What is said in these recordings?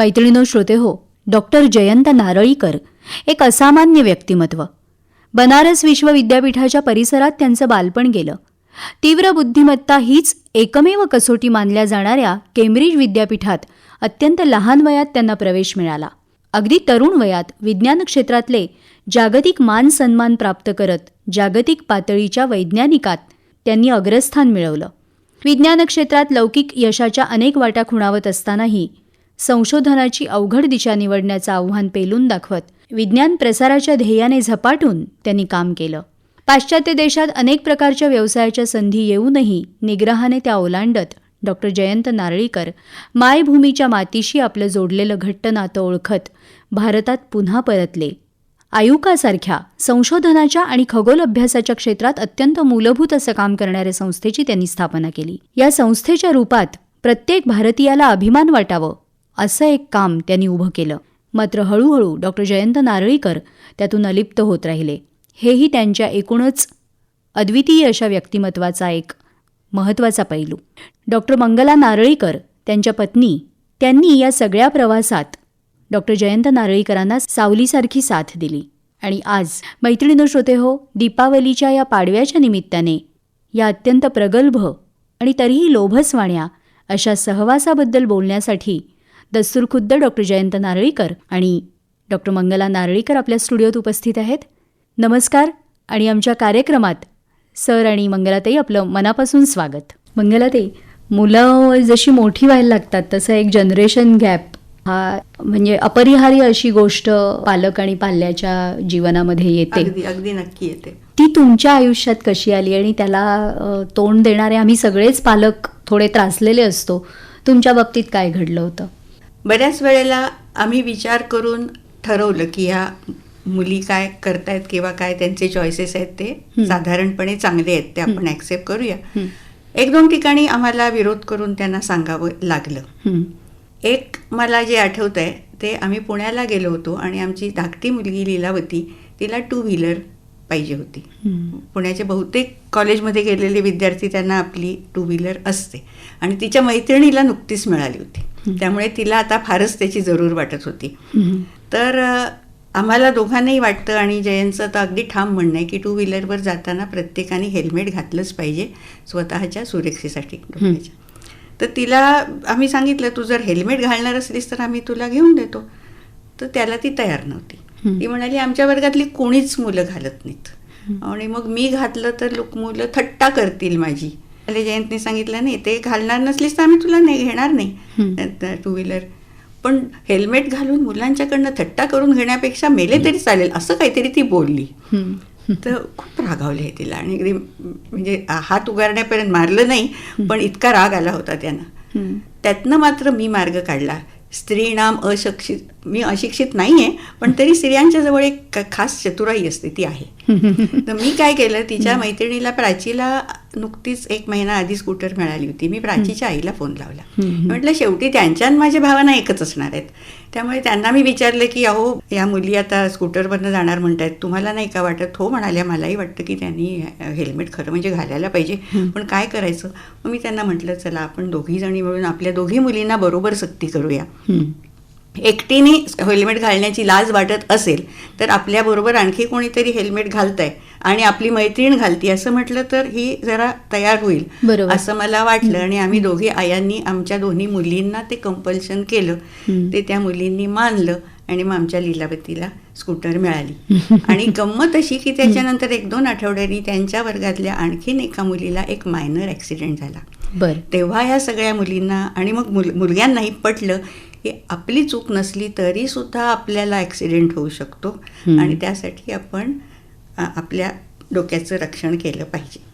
मैत्रिणीनो श्रोते हो डॉक्टर जयंत नारळीकर एक असामान्य व्यक्तिमत्व. बनारस विश्वविद्यापीठाच्या परिसरात त्यांचं बालपण गेलं. तीव्र बुद्धिमत्ता हीच एकमेव कसोटी मानल्या जाणाऱ्या केम्ब्रिज विद्यापीठात अत्यंत लहान वयात त्यांना प्रवेश मिळाला. अगदी तरुण वयात विज्ञान क्षेत्रातले जागतिक मान सन्मान प्राप्त करत जागतिक पातळीच्या वैज्ञानिकात त्यांनी अग्रस्थान मिळवलं. विज्ञान क्षेत्रात लौकिक यशाच्या अनेक वाटा खुणावत असतानाही संशोधनाची अवघड दिशा निवडण्याचं आव्हान पेलून दाखवत विज्ञान प्रसाराच्या ध्येयाने झपाटून त्यांनी काम केलं. पाश्चात्य देशात अनेक प्रकारच्या व्यवसायाच्या संधी येऊनही निग्रहाने त्या ओलांडत डॉक्टर जयंत नारळीकर मायभूमीच्या मातीशी आपलं जोडलेलं घट्ट नातं ओळखत भारतात पुन्हा परतले. आयुकासारख्या संशोधनाच्या आणि खगोल अभ्यासाच्या क्षेत्रात अत्यंत मूलभूत असं काम करणाऱ्या संस्थेची त्यांनी स्थापना केली. या संस्थेच्या रूपात प्रत्येक भारतीयाला अभिमान वाटावं असं एक काम त्यांनी उभं केलं. मात्र हळूहळू डॉक्टर जयंत नारळीकर त्यातून अलिप्त होत राहिले. हेही त्यांच्या एकूणच अद्वितीय अशा व्यक्तिमत्वाचा एक महत्त्वाचा पैलू. डॉक्टर मंगला नारळीकर त्यांच्या पत्नी त्यांनी या सगळ्या प्रवासात डॉक्टर जयंत नारळीकरांना सावलीसारखी साथ दिली. आणि आज मैत्रिणीनं श्रोते हो दीपावलीच्या या पाडव्याच्या निमित्ताने या अत्यंत प्रगल्भ आणि तरीही लोभसवाण्या अशा सहवासाबद्दल बोलण्यासाठी दस्तूरखुद्द डॉक्टर जयंत नारळीकर आणि डॉक्टर मंगला नारळीकर आपल्या स्टुडिओत उपस्थित आहेत. नमस्कार आणि आमच्या कार्यक्रमात सर आणि मंगलाताई आपलं मनापासून स्वागत. मंगलाताई मुलं जशी मोठी व्हायला लागतात तसं एक जनरेशन गॅप हा म्हणजे अपरिहार्य अशी गोष्ट पालक आणि पाल्याच्या जीवनामध्ये येते. अगदी अगदी नक्की येते. ती तुमच्या आयुष्यात कशी आली आणि त्याला तोंड देणारे आम्ही सगळेच पालक थोडे त्रासलेले असतो. तुमच्या बाबतीत काय घडलं होतं? बऱ्याच वेळेला आम्ही विचार करून ठरवलं की ह्या मुली काय करतायत किंवा काय त्यांचे चॉईसेस आहेत ते. साधारणपणे चांगले आहेत ते आपण ऍक्सेप्ट करूया. एक दोन ठिकाणी आम्हाला विरोध करून त्यांना सांगावं लागलं. एक मला जे आठवत आहे ते आम्ही पुण्याला गेलो होतो आणि आमची धाकटी मुलगी लीलावती तिला टू व्हीलर पाहिजे होती हं. पुण्याचे बहुतेक कॉलेजमध्ये गेलेले विद्यार्थी त्यांना आपली टू व्हीलर असते आणि तिच्या मैत्रिणीला नुकतीच मिळाली होती त्यामुळे तिला आता फारच त्याची जरूर वाटत होती. तर आम्हाला दोघांनाही वाटतं आणि जयंतचं तर अगदी ठाम म्हणणं आहे की टू व्हीलरवर जाताना प्रत्येकाने हेल्मेट घातलंच पाहिजे स्वतःच्या सुरक्षेसाठी. तर तिला आम्ही सांगितलं तू जर हेल्मेट घालणार असलीस तर आम्ही तुला घेऊन देतो तर त्याला ती तयार नव्हती. ती म्हणाली आमच्या वर्गातली कोणीच मुलं घालत नाहीत. आणि मग मी घातलं तर लोक मुलं थट्टा करतील माझी. जयंतने सांगितलं नाही ते घालणार नसलीस तर आम्ही तुला नाही घेणार नाही. टू व्हीलर पण हेल्मेट घालून मुलांच्याकडनं थट्टा करून घेण्यापेक्षा मेले तरी चालेल असं काहीतरी ती बोलली. तर खूप रागावले आहे तिला आणि अगदी म्हणजे हात उगारण्यापर्यंत मारलं नाही पण इतका राग आला होता त्यांना. त्यातनं मात्र मी मार्ग काढला. स्त्रीणाम अशिक्षित मी अशिक्षित नाही आहे पण तरी स्त्रियांच्या जवळ एक खास चतुराई असते ती आहे. तर मी काय केलं तिच्या मैत्रिणीला प्राचीला नुकतीच एक महिना आधी स्कूटर मिळाली होती. मी प्राचीच्या आईला फोन लावला. म्हटलं शेवटी त्यांच्या आणि माझ्या भावाना एकच असणार आहेत. त्यामुळे त्यांना मी विचारलं की अहो या मुली आता स्कूटरवरनं जाणार म्हणतायत. तुम्हाला नाही का वाटत? हो म्हणाल्या. मलाही वाटतं की त्यांनी हेल्मेट खरं म्हणजे घालायला पाहिजे. पण काय करायचं? मग मी त्यांना म्हटलं चला आपण दोघी जणी मिळून आपल्या दोघी मुलींना बरोबर सक्ती करूया. एकटीने हेल्मेट घालण्याची लाज वाटत असेल तर आपल्याबरोबर आणखी कोणीतरी हेल्मेट घालतंय आणि आपली मैत्रीण घालती असं म्हटलं तर ही जरा तयार होईल. असं मला वाटलं आणि आम्ही दोघी आयांनी आमच्या दोन्ही मुलींना ते कंपल्शन केलं. ते त्या मुलींनी मानलं आणि मग आमच्या लीलावतीला स्कूटर मिळाली. आणि गंमत अशी की त्याच्यानंतर एक दोन आठवड्यांनी त्यांच्या वर्गातल्या आणखीन एका मुलीला एक मायनर ॲक्सिडेंट झाला. बर. तेव्हा ह्या सगळ्या मुलींना आणि मग मुल मुलग्यांनाही पटलं की आपली चूक नसली तरी सुद्धा आपल्याला ॲक्सिडेंट होऊ शकतो. आणि त्यासाठी आपण आपल्या डोक्याचं रक्षण केलं पाहिजे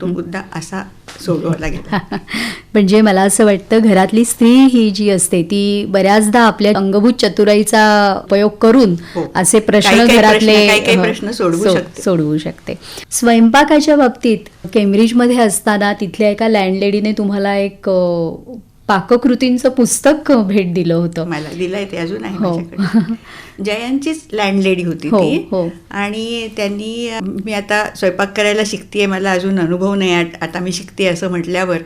तो मुद्दा असा सोडवला गेला म्हणजे मला असं वाटतं घरातली स्त्री ही जी असते ती बऱ्याचदा आपल्या अंगभूत चतुराईचा उपयोग करून हो. असे प्रश्न घरातले प्रश्न- सोडवू शकते. सोडवू शकते स्वयंपाकाच्या बाबतीत केम्ब्रिजमध्ये असताना तिथल्या एका लँडलेडीने तुम्हाला एक पाककृतींचं पुस्तक भेट दिलं होतं मला दिलंय ते अजून आहे हो. माझ्याकडे जयांचीच लँडलेडी होती हो, ती हो. आणि त्यांनी मी आता स्वयंपाक करायला शिकतेय मला अजून अनुभव नाही आता मी शिकते असं म्हटल्यावर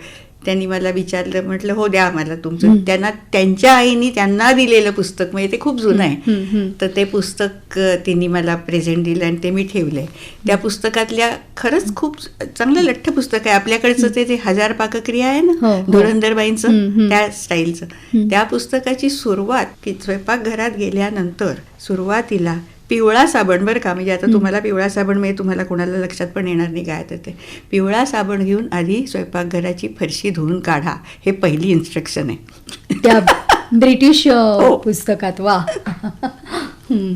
त्यांनी मला विचारलं म्हटलं हो द्या मला तुमचं. त्यांना त्यांच्या आईनी त्यांना दिलेलं पुस्तक म्हणजे ते खूप जुनं आहे. तर ते पुस्तक तिने मला प्रेझेंट दिलं आणि ते मी ठेवलंय. त्या पुस्तकातल्या खरंच खूप चांगलं लठ्ठ पुस्तक आहे. आपल्याकडचं ते ते हजार पाकक्रिया आहे हो, ना हो. धुरंधरबाईंचं हम्म, हम्म. त्या स्टाईलचं. त्या पुस्तकाची सुरुवात की स्वयंपाकघरात गेल्यानंतर सुरुवातीला पिवळा साबण बरं का? म्हणजे आता तुम्हाला पिवळा साबण म्हणजे तुम्हाला कोणाला लक्षात पण येणार नाही काय तर ते. पिवळा साबण घेऊन आधी स्वयंपाकघराची फरशी धुवून काढा. हे पहिली इन्स्ट्रक्शन आहे. त्या ब्रिटिश हो. पुस्तकात वा.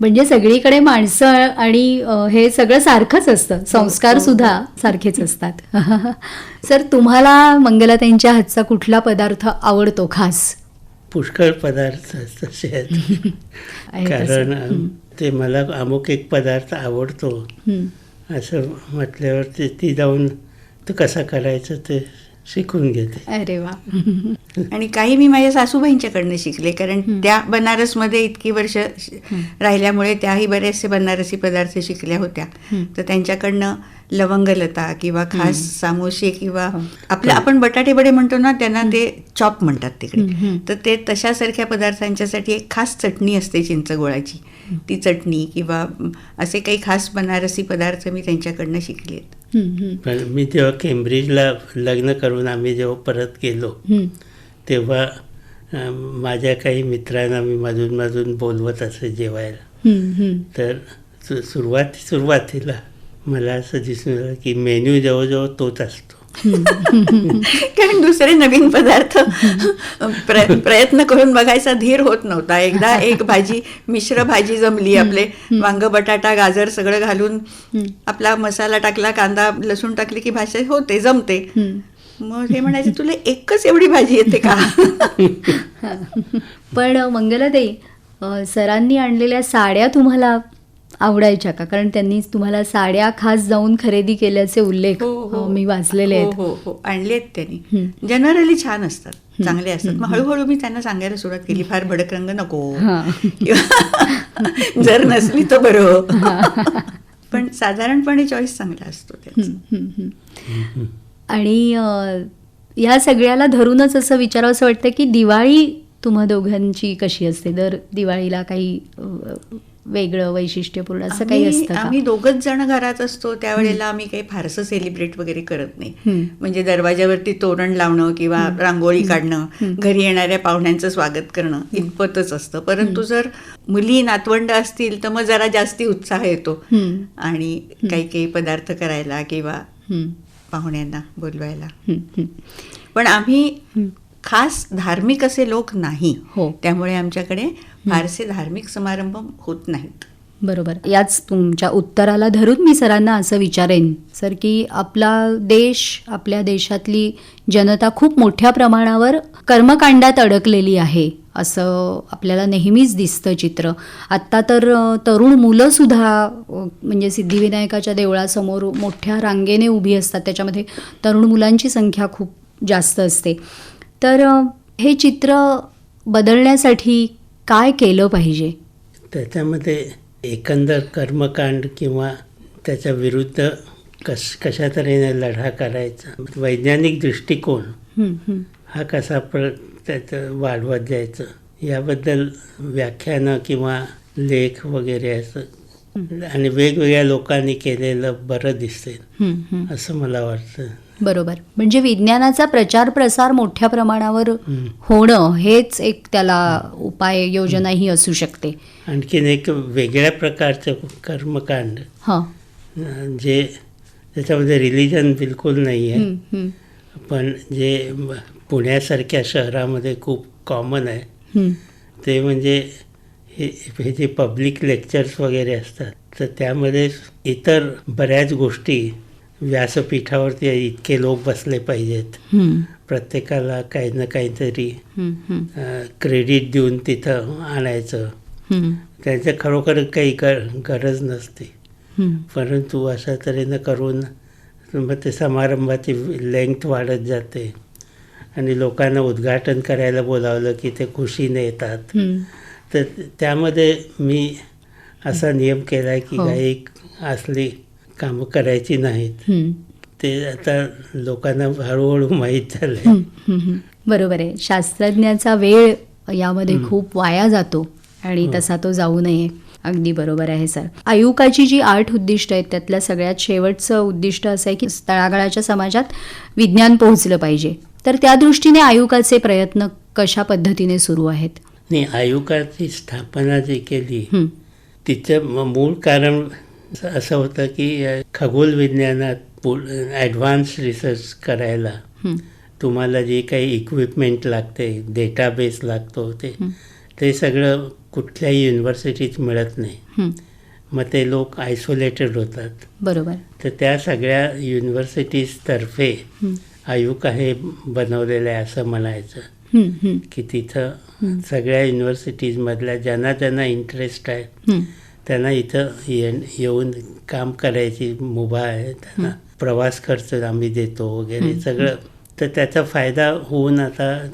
म्हणजे सगळीकडे माणसं आणि हे सगळं सारखंच असतं. संस्कार हो. सुद्धा सारखेच असतात. सर तुम्हाला मंगलाताईंच्या हातचा कुठला पदार्थ आवडतो खास? पुष्कळ पदार्थ तसे आहेत आहे कारण ते मला अमुक एक पदार्थ आवडतो. असं म्हटल्यावर ते ती जाऊन तो कसा करायचं ते शिकून घेते. अरे वा. आणि काही मी माझ्या सासूबाईंच्याकडनं शिकले कारण त्या बनारसमध्ये इतकी वर्ष राहिल्यामुळे त्याही बरेचसे बनारसी पदार्थ शिकल्या होत्या. तर त्यांच्याकडनं लवंगलता किंवा खास सामोसे किंवा हो. आपलं आपण बटाटे बडे म्हणतो ना त्यांना ते चॉप म्हणतात हं, तिकडे हं. तर ते तशासारख्या पदार्थांच्यासाठी एक खास चटणी असते चिंचगोळाची ती चटणी किंवा असे काही खास बनारसी पदार्थ मी त्यांच्याकडनं हम्म. पण मी जेव्हा केम्ब्रिजला लग्न करून आम्ही जेव्हा परत गेलो हम्म. तेव्हा माझ्या काही मित्रांना मी मधून मधून बोलवत असे जेवायला. तर सुरुवाती सुरुवातीला मला असं दिसून आलं की मेन्यू जवळजवळ तोच असतो. कारण दुसरे नवीन पदार्थ प्र- प्रयत्न करून बघायचा धीर होत नव्हता. एकदा एक भाजी मिश्र भाजी जमली आपले. वांग बटाटा गाजर सगळं घालून आपला मसाला टाकला कांदा लसूण टाकली की भाषा होते जमते. मग हे म्हणायचे तुला एकच एवढी भाजी येते का? पण मंगलाताई अ, सरांनी आणलेल्या साड्या तुम्हाला आवडायच्या का? कारण त्यांनी तुम्हाला साड्या खास जाऊन खरेदी केल्याचे उल्लेख अ, मी वाचलेले हो आहेत. हो हो आणलेत त्यांनी. हं. जनरली छान असतात. चांगले असतात. मग हळूहळू मी त्यांना सांगायला सुरुवात केली फार भडक रंग नको. हा. जर नसली तर बरं. पण साधारणपणे चॉईस चांगला असतो त्याचा. आणि या सगळ्याला धरूनच असं विचारावं असं वाटतं की दिवाळी तुम्हा दोघांची कशी असते? दर दिवाळीला काही वेगळं वैशिष्ट्यपूर्ण असं काही असतं आम्ही दोघच जण घरात असतो त्यावेळेला आम्ही काही फारसं सेलिब्रेट वगैरे करत नाही. म्हणजे दरवाजावरती तोरण लावणं किंवा रांगोळी काढणं घरी येणाऱ्या पाहुण्यांचं स्वागत करणं इतपतच असतं. परंतु जर मुली नातवंड असतील तर मग जरा जास्ती उत्साह येतो. आणि काही काही पदार्थ करायला किंवा. पाहुण्यांना बोलवायला. पण आम्ही. खास धार्मिक असे लोक नाही. हो. त्यामुळे आमच्याकडे फारसे धार्मिक समारंभ होत नाहीत. बरोबर. याच तुमच्या उत्तराला धरून मी सरांना असं विचारेन सर की आपला देश आपल्या देशातली जनता खूप मोठ्या प्रमाणावर कर्मकांडात अडकलेली आहे असं आपल्याला नेहमीच दिसतं चित्र. आत्ता तर तरुण मुलंसुद्धा म्हणजे सिद्धिविनायकाच्या देवळासमोर मोठ्या रांगेने उभी असतात त्याच्यामध्ये तरुण मुलांची संख्या खूप जास्त असते. तर हे चित्र बदलण्यासाठी काय केलं पाहिजे? त्याच्यामध्ये एकंदर कर्मकांड किंवा त्याच्या विरुद्ध कश कशा तऱ्हेने लढा करायचा वैज्ञानिक दृष्टिकोन हं, कसा प्र त्याचं वाढवत जायचं याबद्दल व्याख्यानं किंवा लेख वगैरे असं आणि वेगवेगळ्या लोकांनी केलेलं बरं दिसेल. असं मला वाटतं. बरोबर. म्हणजे विज्ञानाचा प्रचार प्रसार मोठ्या प्रमाणावर. होणं हेच एक त्याला उपाय योजना ही असू शकते. आणखीन एक वेगळ्या प्रकारचं कर्मकांड. हां. जे त्याच्यामध्ये रिलिजन बिलकुल नाही आहे पण जे पुण्यासारख्या शहरामध्ये खूप कॉमन आहे. ते म्हणजे हे हे जे पब्लिक लेक्चर्स वगैरे असतात तर त्यामध्ये इतर बऱ्याच गोष्टी व्यासपीठावरती इतके लोक बसले पाहिजेत. प्रत्येकाला काही ना काहीतरी क्रेडिट देऊन तिथं आणायचं. त्यांचं खरोखर काही गर गरज नसते. परंतु अशा तऱ्हेनं करून मग ते समारंभाची लेंग्थ वाढत जाते. आणि लोकांना उद्घाटन करायला बोलावलं की ते खुशीने येतात. तर त्यामध्ये मी असा नियम केला आहे की हो. काही असली कामं करायची नाहीत. हं. ते आता लोकांना हळूहळू माहीत झालं हं, हं, हं. बरोबर आहे. शास्त्रज्ञाचा वेळ यामध्ये खूप वाया जातो आणि तसा तो जाऊ नये. अगदी बरोबर आहे सर. आयुकाची जी आठ उद्दिष्ट आहेत त्यातल्या सगळ्यात शेवटचं उद्दिष्ट असं आहे की तळागाळाच्या समाजात विज्ञान पोहोचलं पाहिजे. तर त्या दृष्टीने आयुकाचे प्रयत्न कशा पद्धतीने सुरू आहेत? आणि आयुकाची स्थापना जी केली हं, तिचं मूळ कारण असं होतं की खगोल विज्ञानात ॲडव्हान्स रिसर्च करायला तुम्हाला जे काही इक्विपमेंट लागते डेटाबेस लागतो ते ते सगळं कुठल्याही युनिव्हर्सिटीत मिळत नाही. मग ते लोक आयसोलेटेड होतात. बरोबर. तर त्या सगळ्या युनिव्हर्सिटीजतर्फे आयुका हे बनवलेलं आहे असं म्हणायचं. की तिथं सगळ्या युनिव्हर्सिटीजमधल्या ज्यांना ज्यांना इंटरेस्ट आहे. त्यांना इथं ये येऊन काम करायची मुभा आहे त्यांना प्रवास खर्च आम्ही देतो वगैरे सगळं. तर त्याचा फायदा होऊन आता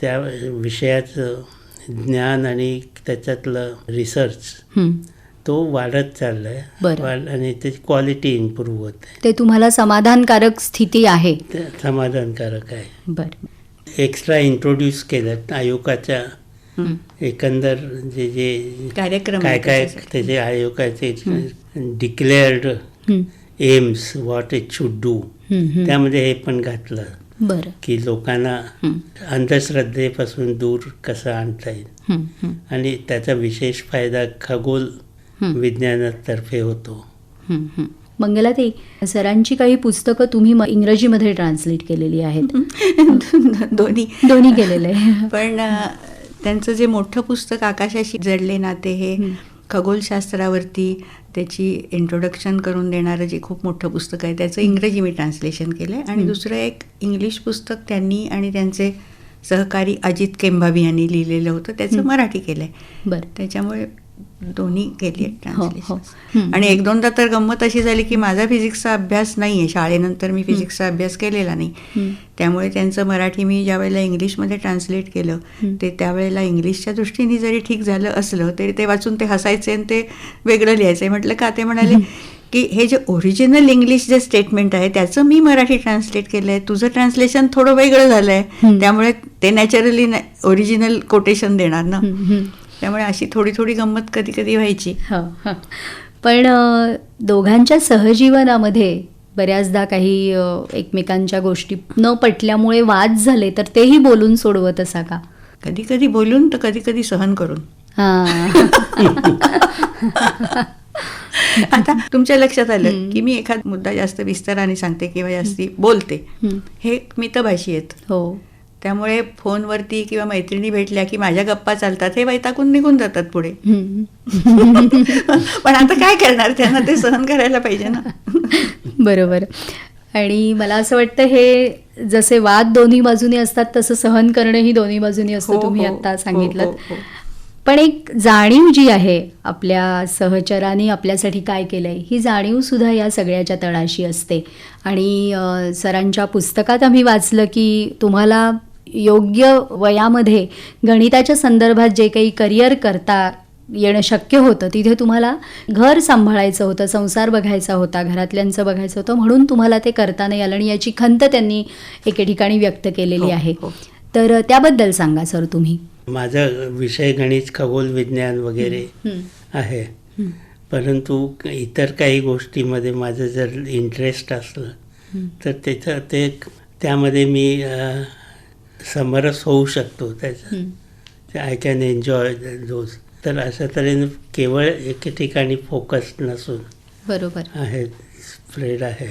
त्या विषयाचं ज्ञान आणि त्याच्यातलं रिसर्च. तो वाढत चाललाय. आणि त्याची क्वालिटी इम्प्रूव्ह होत. आहे ते तुम्हाला समाधानकारक स्थिती आहे. समाधानकारक आहे. बरं. एक्स्ट्रा इंट्रोड्यूस केलं आयोगाच्या हं. एकंदर जे जे कार्यक्रम काय काय. त्याचे आयोगाचे declared aims what it should do. त्यामध्ये हे पण घातलं. बरं. की लोकांना अंधश्रद्धेपासून दूर कसं आणता येईल. आणि त्याचा विशेष फायदा खगोल. विज्ञानातर्फे होतो. हं. मंगलाताई सरांची काही पुस्तकं तुम्ही इंग्रजीमध्ये ट्रान्सलेट केलेली आहेत. दोन्ही. दोन्ही केलेलं आहे. पण त्यांचं जे मोठं पुस्तक आकाशाशी जडले नाते हे. खगोलशास्त्रावरती त्याची इंट्रोडक्शन करून देणारं जे खूप मोठं पुस्तक आहे त्याचं इंग्रजी मी ट्रान्सलेशन केलं आहे आणि. दुसरं एक इंग्लिश पुस्तक त्यांनी आणि त्यांचे सहकारी अजित केंभावी यांनी लिहिलेलं होतं त्याचं. मराठी केलं आहे बरं त्याच्यामुळे दोन्ही केली आहेत हो, हो. ट्रान्सलेशन. आणि एक दोनदा तर गंमत अशी झाली की माझा फिजिक्सचा अभ्यास नाही आहे शाळेनंतर मी फिजिक्सचा अभ्यास केलेला नाही. त्यामुळे त्यांचं मराठी मी ज्या वेळेला इंग्लिशमध्ये ट्रान्सलेट केलं. ते त्यावेळेला इंग्लिशच्या दृष्टीने जरी ठीक झालं असलं तरी ते वाचून ते हसायचे आणि ते वेगळं लिहायचं म्हटलं का ते म्हणाले की हे जे ओरिजिनल इंग्लिश जे स्टेटमेंट आहे त्याचं मी मराठी ट्रान्सलेट केलं आहे तुझं ट्रान्सलेशन थोडं वेगळं झालं. आहे त्यामुळे ते नॅचरली ओरिजिनल कोटेशन देणार ना. त्यामुळे अशी थोडी थोडी गंमत कधी कधी व्हायची. हो, हो. पण दोघांच्या सहजीवनामध्ये बऱ्याचदा काही एकमेकांच्या गोष्टी न पटल्यामुळे वाद झाले तर तेही बोलून सोडवत असा का? कधी कधी बोलून तर कधी कधी सहन करून. हा. आता तुमच्या लक्षात आलं. की मी एखाद मुद्दा जास्त विस्ताराने सांगते किंवा जास्ती बोलते. हं. हे मितभाषी आहेत. हो. त्यामुळे फोनवरती किंवा मैत्रिणी भेटल्या की माझ्या गप्पा चालतात हे वैतागून निघून जातात पुढे. हं. पण आता काय करणार? त्यांना ते सहन करायला पाहिजे ना. बरोबर. आणि मला असं वाटतं हे जसे वाद दोन्ही बाजूनी असतात तसं सहन करणंही दोन्ही बाजूनी असतं हो, तुम्ही हो, आता हो, सांगितलं. हो, हो. पण एक जाणीव जी आहे आपल्या सहचरांनी आपल्यासाठी काय केलंय ही जाणीव सुद्धा या सगळ्याच्या तळाशी असते. आणि सरांच्या पुस्तकात आम्ही वाचलं की तुम्हाला योग्य वयामध्ये गणिताच्या संदर्भात जे काही करिअर करता येणं शक्य होतं तिथे तुम्हाला घर सांभाळायचं होतं संसार बघायचा होता घरातल्यांचं बघायचं होतं म्हणून तुम्हाला ते करता नाही आलं आणि याची खंत त्यांनी एके ठिकाणी व्यक्त केलेली हो, आहे हो. तर त्याबद्दल सांगा सर तुम्ही माझा विषय गणित खगोल विज्ञान वगैरे. आहे. परंतु इतर काही गोष्टीमध्ये माझं जर इंटरेस्ट असलं. तर त्याचं ते त्यामध्ये मी समरस होऊ शकतो त्याचं. आय कॅन एन्जॉय दोज तर अशा तऱ्हेने केवळ एके ठिकाणी फोकस नसून बरोबर. आहे स्प्रेड आहे.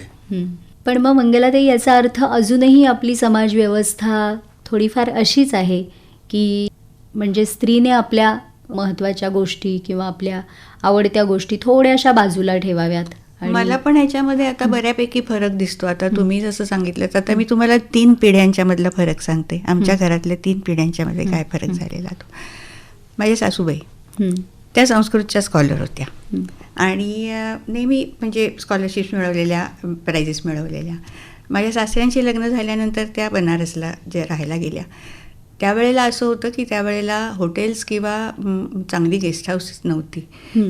पण मग मंगलाताई याचा अर्थ अजूनही आपली समाज व्यवस्था थोडीफार अशीच आहे की म्हणजे स्त्रीने आपल्या महत्त्वाच्या गोष्टी किंवा आपल्या आवडत्या गोष्टी थोड्याशा बाजूला ठेवाव्यात. मला पण ह्याच्यामध्ये आता बऱ्यापैकी फरक दिसतो. आता तुम्ही जसं सांगितलं आता मी तुम्हाला तीन पिढ्यांच्या मधला फरक सांगते. आमच्या घरातल्या तीन पिढ्यांच्या मध्ये काय फरक झालेला तो. माझ्या सासूबाई. त्या संस्कृतच्या स्कॉलर होत्या. आणि नेहमी म्हणजे स्कॉलरशिप्स मिळवलेल्या प्राइजेस मिळवलेल्या. माझ्या सासऱ्यांशी लग्न झाल्यानंतर त्या बनारसला जे राहायला गेल्या. त्यावेळेला असं होतं की त्यावेळेला हॉटेल्स किंवा चांगली गेस्ट हाऊस नव्हती.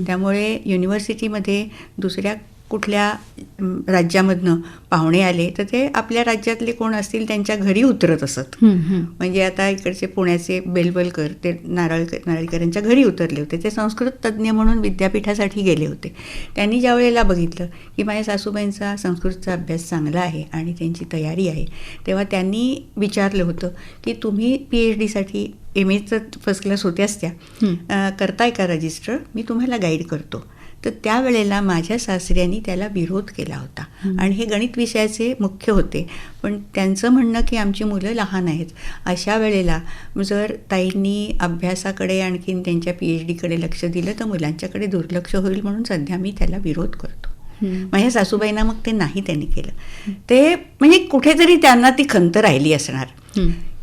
त्यामुळे युनिव्हर्सिटीमध्ये दुसऱ्या कुठल्या राज्यामधनं पाहुणे आले तर ते आपल्या राज्यातले कोण असतील त्यांच्या घरी उतरत असत. म्हणजे आता इकडचे पुण्याचे बेलबलकर ते नारळ नारळीकरांच्या घरी उतरले होते. ते संस्कृत तज्ज्ञ म्हणून विद्यापीठासाठी गेले होते. त्यांनी ज्या वेळेला बघितलं की माझ्या सासूबाईंचा संस्कृतचा अभ्यास चांगला आहे आणि त्यांची तयारी आहे तेव्हा त्यांनी विचारलं होतं की तुम्ही पी एच डीसाठी एम एचं फर्स्ट क्लास होत्याच त्या. करताय का रजिस्टर मी तुम्हाला गाईड करतो. तर त्यावेळेला माझ्या सासऱ्यांनी त्याला विरोध केला होता. आणि हे गणित विषयाचे मुख्य होते. पण त्यांचं म्हणणं की आमची मुलं लहान आहेत. अशा वेळेला जर ताईंनी अभ्यासाकडे आणखीन त्यांच्या पी एच डीकडे लक्ष दिलं तर मुलांच्याकडे दुर्लक्ष होईल म्हणून सध्या मी त्याला विरोध करतो. माझ्या सासूबाईंना मग ते नाही त्यांनी केलं. ते म्हणजे कुठेतरी त्यांना ती खंत राहिली असणार.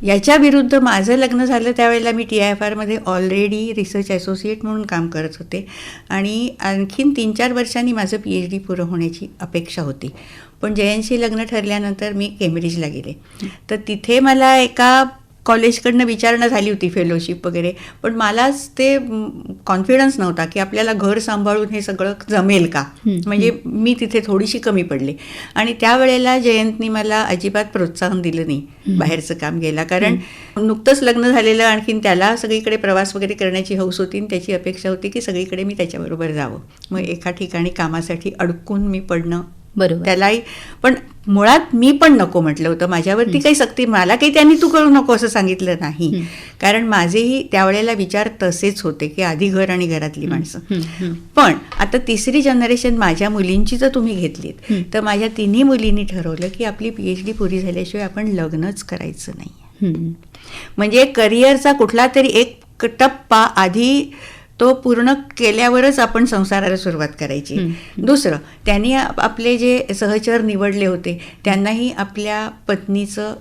याच्या विरुद्ध माझं लग्न झालं त्यावेळेला मी टी आय एफ आरमध्ये ऑलरेडी रिसर्च असोसिएट म्हणून काम करत होते. आणि आणखीन तीन चार वर्षांनी माझं पी एच डी पुरं होण्याची अपेक्षा होती. पण जयंशी लग्न ठरल्यानंतर मी केम्ब्रिजला गेले. तर तिथे मला एका कॉलेजकडनं विचारणा झाली होती फेलोशिप वगैरे. पण मलाच ते कॉन्फिडन्स नव्हता की आपल्याला घर सांभाळून हे सगळं जमेल का? म्हणजे मी तिथे थोडीशी कमी पडले. आणि त्यावेळेला जयंतनी मला अजिबात प्रोत्साहन दिलं नाही बाहेरचं काम घ्यायला. कारण नुकतंच लग्न झालेलं आणखीन त्याला सगळीकडे प्रवास वगैरे करण्याची हौस होती. आणि त्याची अपेक्षा होती की सगळीकडे मी त्याच्याबरोबर जावं. मग एका ठिकाणी कामासाठी अडकून मी पडणं बरोबर त्यालाही पण मुळात मी पण नको म्हटलं होतं माझ्यावरती काही सक्ती मला काही त्यांनी तू करू नको असं सांगितलं नाही. कारण माझेही त्यावेळेला विचार तसेच होते की आधी घर आणि घरातली माणसं. पण आता तिसरी जनरेशन माझ्या मुलींची जर तुम्ही घेतलीत. तर माझ्या तिन्ही मुलींनी ठरवलं की आपली पी एच डी पुरी झाल्याशिवाय आपण लग्नच करायचं नाही. म्हणजे करिअरचा कुठला तरी एक टप्पा आधी तो पूर्ण केल्यावरच आपण संसाराला सुरुवात करायची. दुसरं त्यांनी आप- आपले जे सहचर निवडले होते त्यांनाही आपल्या पत्नीचं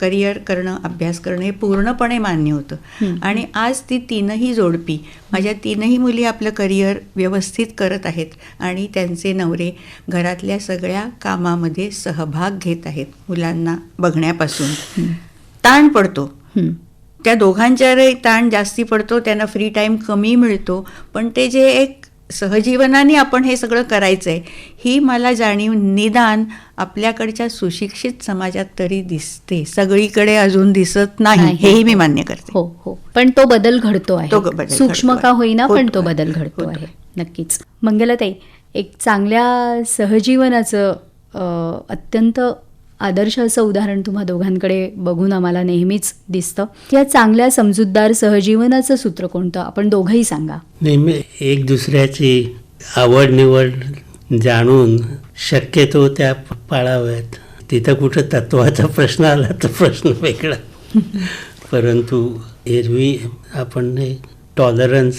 करिअर करणं अभ्यास करणं हे पूर्णपणे मान्य होतं. आणि आज ती तीनही जोडपी माझ्या तीनही मुली आपलं करिअर व्यवस्थित करत आहेत आणि त्यांचे नवरे घरातल्या सगळ्या कामामध्ये सहभाग घेत आहेत मुलांना बघण्यापासून ताण पडतो. त्या दोघांच्यावरही ताण जास्ती पडतो त्यांना फ्री टाईम कमी मिळतो. पण ते जे एक सहजीवनाने आपण हे सगळं करायचं आहे ही मला जाणीव निदान आपल्याकडच्या सुशिक्षित समाजात तरी दिसते. सगळीकडे अजून दिसत नाही. हेही मी मान्य करते. हो हो. पण तो बदल घडतो आहे. सूक्ष्म का. होईना पण तो. बदल घडतो आहे. नक्कीच. मंगलताई एक चांगल्या सहजीवनाचं अत्यंत आदर्श असं उदाहरण तुम्हा दोघांकडे बघून आम्हाला नेहमीच दिसतं. या चांगल्या समजूतदार सहजीवनाचं सूत्र कोणतं? आपण दोघंही सांगा. नेहमी एक दुसऱ्याची आवड निवड जाणून शक्यतो त्या पाळाव्यात. तिथं कुठं तत्वाचा प्रश्न आला तर प्रश्न वेगळा. परंतु एरवी आपण टॉलरन्स.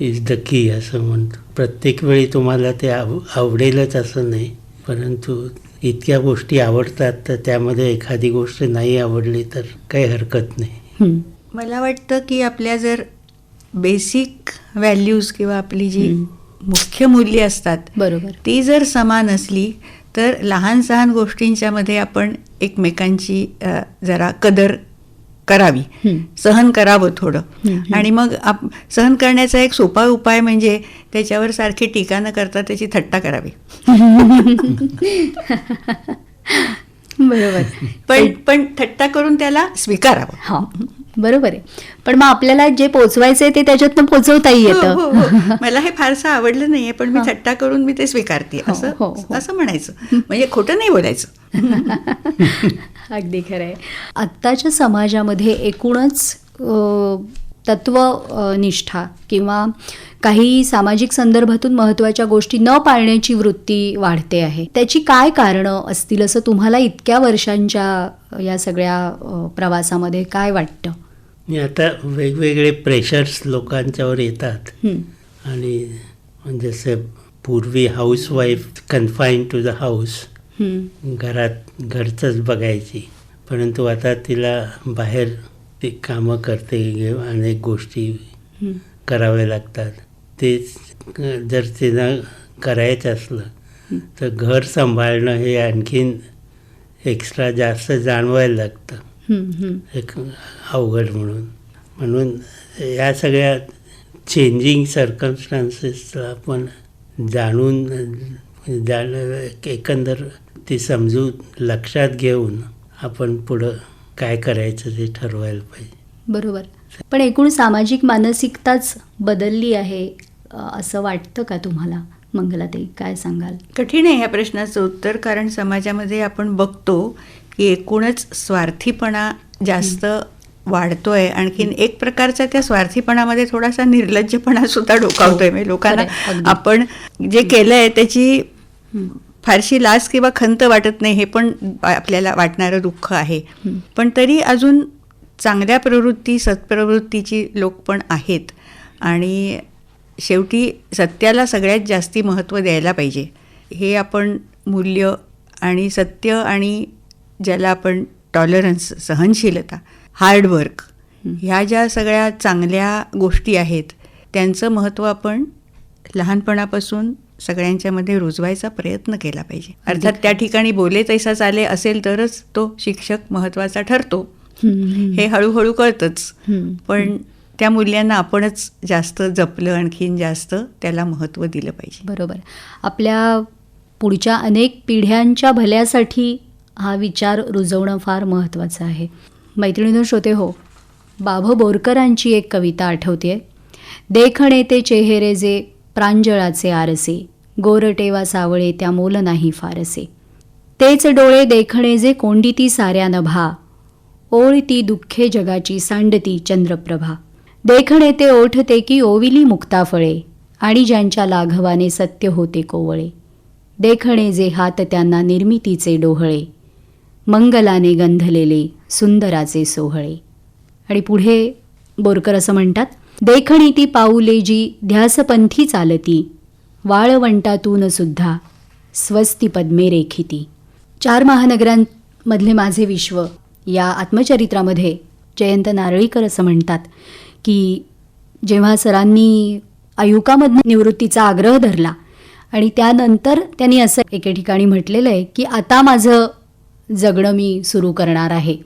इज द की असं म्हणतो. प्रत्येक वेळी तुम्हाला ते आव आवडेलच असं नाही. परंतु इतक्या गोष्टी आवडतात तर त्यामध्ये एखादी गोष्ट नाही आवडली तर काही हरकत नाही. मला वाटतं की आपल्या जर बेसिक व्हॅल्यूज किंवा आपली जी. मुख्य मूल्ये असतात बरोबर ती जर समान असली तर लहान सहान गोष्टींच्या मध्ये आपण एकमेकांची जरा कदर करावी. सहन करावं थोडं. आणि मग आप सहन करण्याचा एक सोपा उपाय म्हणजे त्याच्यावर सारखी टीका न करता त्याची थट्टा करावी. बरोबर. पण पण थट्टा करून त्याला स्वीकारावं. हा. बरोबर आहे. पण मग आपल्याला जे पोचवायचंय ते त्याच्यातनं पोचवताही हो, येतं. हो, हो. मला हे फारसं आवडलं नाहीये पण मी. थट्टा करून मी ते स्वीकारते. हो, असं हो. असं म्हणायचं. म्हणजे खोटं नाही बोलायचं. अगदी खरं आहे. आत्ताच्या समाजामध्ये एकूणच अ, तत्व अ, निष्ठा किंवा काही सामाजिक संदर्भातून महत्त्वाच्या गोष्टी न पाळण्याची वृत्ती वाढते आहे. त्याची काय कारणं असतील असं तुम्हाला इतक्या वर्षांच्या या सगळ्या अ, प्रवासामध्ये काय वाटतं? आता वेगवेगळे प्रेशर्स लोकांच्यावर येतात. हं, आणि जसे पूर्वी housewife confine to the house घरात घरचंच बघायची. परंतु आता तिला बाहेर ती कामं करते अनेक गोष्टी कराव्या लागतात. तेच जर तिनं करायचं असलं तर घर सांभाळणं हे आणखीन एक्स्ट्रा जास्त जाणवायला लागतं. एक अवघड म्हणून. म्हणून या सगळ्या चेंजिंग सर्कमस्टान्सेसला आपण जाणून जाण एकंदर ती समजून लक्षात घेऊन आपण पुढं काय करायचं ते ठरवायला पाहिजे. बरोबर. पण एकूण सामाजिक मानसिकताच बदलली आहे असं वाटतं का तुम्हाला? मंगलाताई काय सांगाल? कठीण आहे ह्या प्रश्नाचं उत्तर कारण समाजामध्ये आपण बघतो की एकूणच स्वार्थीपणा जास्त वाढतोय. आणखीन एक प्रकारचा त्या स्वार्थीपणामध्ये थोडासा निर्लज्जपणा सुद्धा डोकावतोय. म्हणजे लोकांना. आपण जे केलंय त्याची फारशी लाज किंवा खंत वाटत नाही. हे पण आपल्याला वाटणारं दुःख आहे. हं. पण तरी अजून चांगल्या प्रवृत्ती सत्प्रवृत्तीची लोक पण आहेत. आणि शेवटी सत्याला सगळ्यात जास्ती महत्त्व द्यायला पाहिजे. हे आपण मूल्य आणि सत्य आणि ज्याला आपण टॉलरन्स सहनशीलता हार्डवर्क ह्या ज्या सगळ्या चांगल्या गोष्टी आहेत त्यांचं महत्त्व आपण लहानपणापासून सगळ्यांच्यामध्ये रुजवायचा प्रयत्न केला पाहिजे अर्थात त्या ठिकाणी बोले तैसा चाले असेल तरच तो शिक्षक महत्त्वाचा ठरतो. हे हळूहळू कळतंच. पण त्या मूल्यांना आपणच जास्त जपलं आणखीन जास्त त्याला महत्त्व दिलं पाहिजे बरोबर आपल्या पुढच्या अनेक पिढ्यांच्या भल्यासाठी हा विचार रुजवणं फार महत्त्वाचं आहे. मैत्रिणीनं श्रोते हो बाभ बोरकरांची एक कविता आठवते देखणे ते चेहरे जे प्रांजळाचे आरसे. गोरटेवा सावळे त्या मोल नाही फारसे. तेच डोळे देखणे जे कोंडीती साऱ्या नभा. ओळती दुःखे जगाची सांडती चंद्रप्रभा. देखणे ते ओठते की ओविली मुक्ताफळे. आणि ज्यांच्या लाघवाने सत्य होते कोवळे. देखणे जे हात त्यांना निर्मितीचे डोहळे. मंगलाने गंधलेले सुंदराचे सोहळे. आणि पुढे बोरकर असं म्हणतात देखणी ती पाऊले जी ध्यासपंथी चालती वाळवंटातून सुद्धा स्वस्ती पद्मे रेखिती. चार महानगरांमधले माझे विश्व या आत्मचरित्रामध्ये जयंत नारळीकर असं म्हणतात की जेव्हा सरांनी आयुकामधून निवृत्तीचा आग्रह धरला आणि त्यानंतर त्यांनी असं एके ठिकाणी म्हटलेलं आहे की आता माझं जगणं मी सुरू करणार आहे.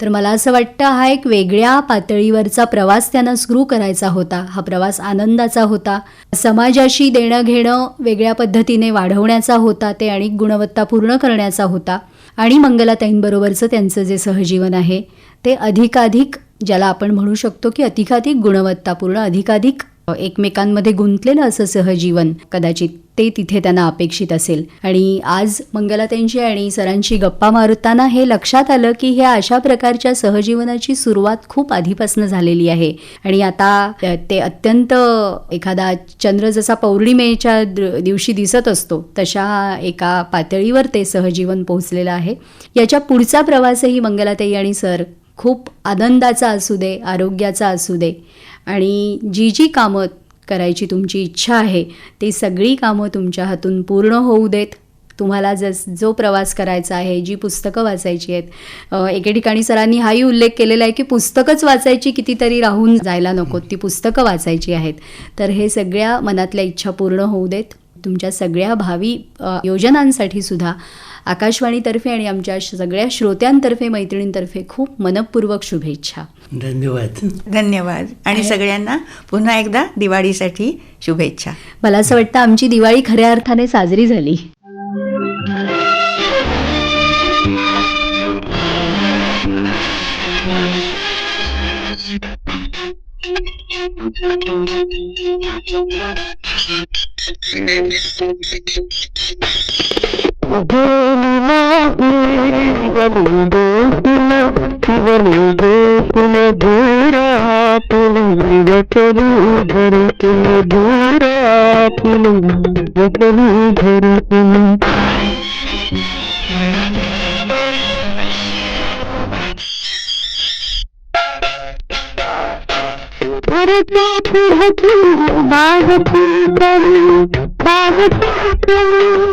तर मला असं वाटतं हा एक वेगळ्या पातळीवरचा प्रवास त्यांना सुरू करायचा होता. हा प्रवास आनंदाचा होता. समाजाशी देणं घेणं वेगळ्या पद्धतीने वाढवण्याचा होता. ते आणि गुणवत्ता पूर्ण करण्याचा होता. आणि मंगलाताईंबरोबरचं त्यांचं जे सहजीवन आहे ते अधिकाधिक ज्याला आपण म्हणू शकतो की अधिकाधिक गुणवत्तापूर्ण अधिकाधिक एकमेकांमध्ये गुंतलेलं असं सहजीवन कदाचित ते तिथे त्यांना अपेक्षित असेल. आणि आज मंगलाताईंची आणि सरांची गप्पा मारताना हे लक्षात आलं की ह्या अशा प्रकारच्या सहजीवनाची सुरुवात खूप आधीपासून झालेली आहे. आणि आता ते अत्यंत एखादा चंद्र जसा पौर्णिमेच्या दिवशी दिसत असतो तशा एका पातळीवर ते सहजीवन पोहोचलेलं आहे. याच्या पुढचा प्रवासही मंगलाताई आणि सर खूप आनंदाचा असू दे आरोग्याचा असू दे. आणि जी जी कामं करायची तुमची इच्छा आहे ती सगळी कामं तुमच्या हातून पूर्ण होऊ देत. तुम्हाला जस जो प्रवास करायचा आहे जी पुस्तकं वाचायची आहेत एके ठिकाणी सरांनी हाही उल्लेख केलेला आहे की पुस्तकंच वाचायची कितीतरी राहून जायला नकोत ती पुस्तकं वाचायची आहेत. तर हे सगळ्या मनातल्या इच्छा पूर्ण होऊ देत. तुमच्या सगळ्या भावी योजनांसाठी सुद्धा आकाशवाणीतर्फे आणि आमच्या सगळ्या श्रोत्यांतर्फे मैत्रिणींतर्फे खूप मनपूर्वक शुभेच्छा. धन्यवाद. धन्यवाद. आणि सगळ्यांना पुन्हा एकदा दिवाळीसाठी शुभेच्छा. मला असं वाटतं आमची दिवाळी खऱ्या अर्थाने साजरी झाली. Thank you. దూరాపులు జతలు ధరుతులు దూరాపులు జతలు ధరుతులు भारती फिरती भारती तरी भारती तरी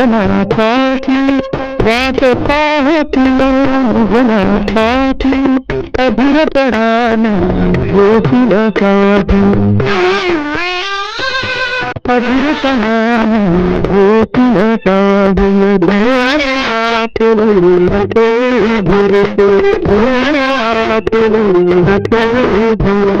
जनाठाठी वाट पाहतिलो जनाठाठी अभिरपणाने होतील काठी अभिरपणाने होतील काठी धोरणातील भरते धोरणातील भरते